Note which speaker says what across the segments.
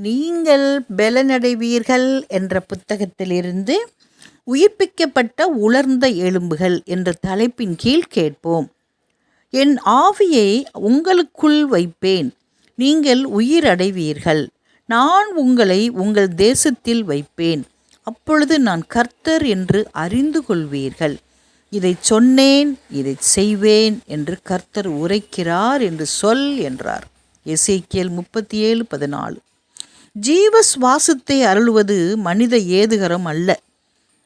Speaker 1: நீங்கள் பெலனடைவீர்கள் என்ற புத்தகத்திலிருந்து உயிர்ப்பிக்கப்பட்ட உலர்ந்த எலும்புகள் என்ற தலைப்பின் கீழ் கேட்போம். என் ஆவியை உங்களுக்குள் வைப்பேன். நீங்கள் உயிரடைவீர்கள். நான் உங்களை உங்கள் தேசத்தில் வைப்பேன். அப்பொழுது நான் கர்த்தர் என்று அறிந்து கொள்வீர்கள். இதை சொன்னேன் இதை செய்வேன் என்று கர்த்தர் உரைக்கிறார் என்று சொல் என்றார். எசேக்கியல் முப்பத்தி ஏழு பதினாலு. ஜீவ சுவாசத்தை அருளுவது மனித ஏதுகரம் அல்ல.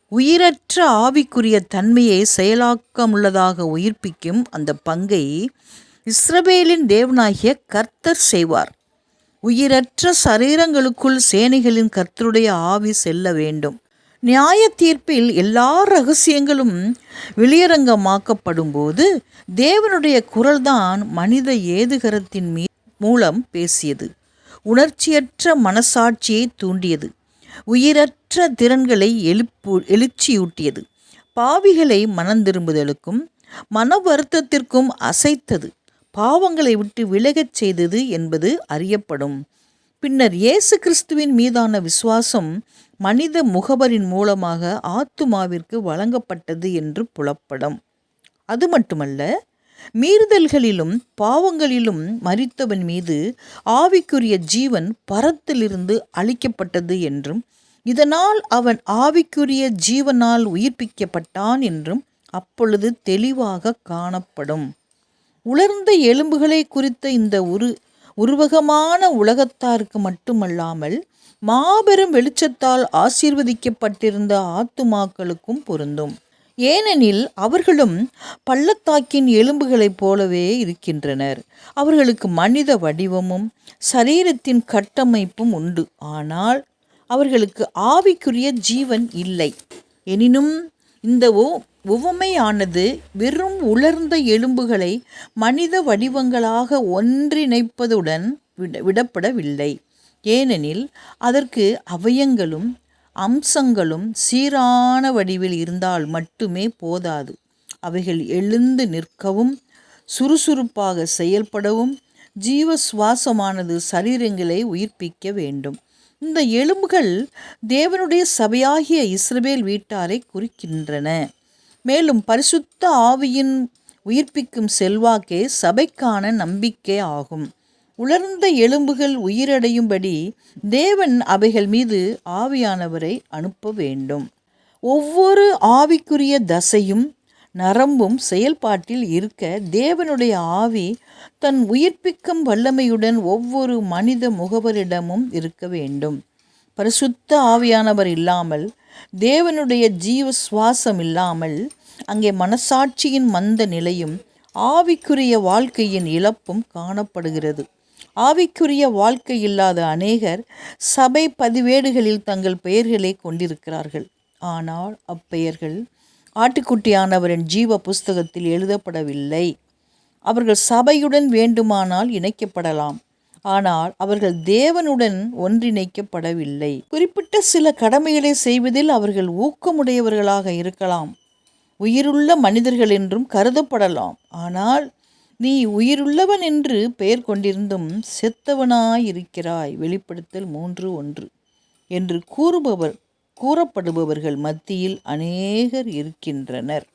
Speaker 1: உயிரற்ற ஆவிக்குரிய தன்மையை செயலாக்கமுள்ளதாக உயிர்ப்பிக்கும் அந்த பங்கை இஸ்ரவேலின் தேவனாகிய கர்த்தர் செய்வார். உயிரற்ற சரீரங்களுக்குள் சேனைகளின் கர்த்தருடைய ஆவி செல்ல வேண்டும். நியாய தீர்ப்பில் எல்லா ரகசியங்களும் வெளியரங்கமாக்கப்படும் போது தேவனுடைய குரல்தான் மனித ஏதுகரத்தின் மீ மூலம் பேசியது. உணர்ச்சியற்ற மனசாட்சியை தூண்டியது. உயிரற்ற திறன்களை எழுப்பு எழுச்சியூட்டியது. பாவிகளை மனந்திரும்புதலுக்கும் மன வருத்தத்திற்கும் அசைத்தது. பாவங்களை விட்டு விலகச் செய்தது என்பது அறியப்படும். பின்னர் இயேசு கிறிஸ்துவின் மீதான விசுவாசம் மனித முகவரின் மூலமாக ஆத்துமாவிற்கு வழங்கப்பட்டது என்று புலப்படும். அது மட்டுமல்ல மீறுதல்களிலும் பாவங்களிலும் மறித்தவன் மீது ஆவிக்குரிய ஜீவன் பரத்திலிருந்து அழிக்கப்பட்டது என்றும் இதனால் அவன் ஆவிக்குரிய ஜீவனால் உயிர்ப்பிக்கப்பட்டான் என்றும் அப்பொழுது தெளிவாக காணப்படும். உலர்ந்த எலும்புகளை குறித்த இந்த உரு உருவகமான உலகத்தாருக்கு மட்டுமல்லாமல் மாபெரும் வெளிச்சத்தால் ஆசீர்வதிக்கப்பட்டிருந்த ஆத்துமாக்களுக்கும் பொருந்தும். ஏனெனில் அவர்களும் பள்ளத்தாக்கின் எலும்புகளைப் போலவே இருக்கின்றனர். அவர்களுக்கு மனித வடிவமும் சரீரத்தின் கட்டமைப்பும் உண்டு. ஆனால் அவர்களுக்கு ஆவிக்குரிய ஜீவன் இல்லை. எனினும் இந்த உவமையானது வெறும் உலர்ந்த எலும்புகளை மனித வடிவங்களாக ஒன்றிணைப்பதுடன் விட விடப்படவில்லை. ஏனெனில் அதற்கு அவயங்களும் அம்சங்களும் சீரான வடிவில் இருந்தால் மட்டுமே போதாது. அவைகள் எழுந்து நிற்கவும் சுறுசுறுப்பாக செயல்படவும் ஜீவ சுவாசமானது சரீரங்களை உயிர்ப்பிக்க வேண்டும். இந்த எலும்புகள் தேவனுடைய சபையாகிய இஸ்ரவேல் வீட்டாரை குறிக்கின்றன. மேலும் பரிசுத்த ஆவியின் உயிர்ப்பிக்கும் செல்வாக்கே சபைக்கான நம்பிக்கை ஆகும். உலர்ந்த எலும்புகள் உயிரடையும்படி தேவன் அவைகள் மீது ஆவியானவரை அனுப்ப வேண்டும். ஒவ்வொரு ஆவிக்குரிய தசையும் நரம்பும் செயல்பாட்டில் இருக்க தேவனுடைய ஆவி தன் உயிர்ப்பிக்கும் வல்லமையுடன் ஒவ்வொரு மனித முகவரிடமும் இருக்க வேண்டும். பரிசுத்த ஆவியானவர் இல்லாமல் தேவனுடைய ஜீவ சுவாசம் இல்லாமல் அங்கே மனசாட்சியின் மந்த நிலையும் ஆவிக்குரிய வாழ்க்கையின் இழப்பும் காணப்படுகிறது. ஆவிக்குரிய வாழ்க்கை இல்லாத அநேகர் சபை பதிவேடுகளில் தங்கள் பெயர்களை கொண்டிருக்கிறார்கள். ஆனால் அப்பெயர்கள் ஆட்டுக்குட்டியானவரின் ஜீவ புஸ்தகத்தில் எழுதப்படவில்லை. அவர்கள் சபையுடன் வேண்டுமானால் இணைக்கப்படலாம். ஆனால் அவர்கள் தேவனுடன் ஒன்றிணைக்கப்படவில்லை. குறிப்பிட்ட சில கடமைகளை செய்வதில் அவர்கள் ஊக்கமுடையவர்களாக இருக்கலாம். உயிருள்ள மனிதர்கள் என்றும் கருதப்படலாம். ஆனால் நீ உயிருள்ளவன் என்று பெயர் கொண்டிருந்தும் செத்தவனாயிருக்கிறாய். வெளிப்படுத்தல் மூன்று ஒன்று. என்று கூறுபவர் கூறப்படுபவர்கள் மத்தியில் அநேகர் இருக்கின்றனர்.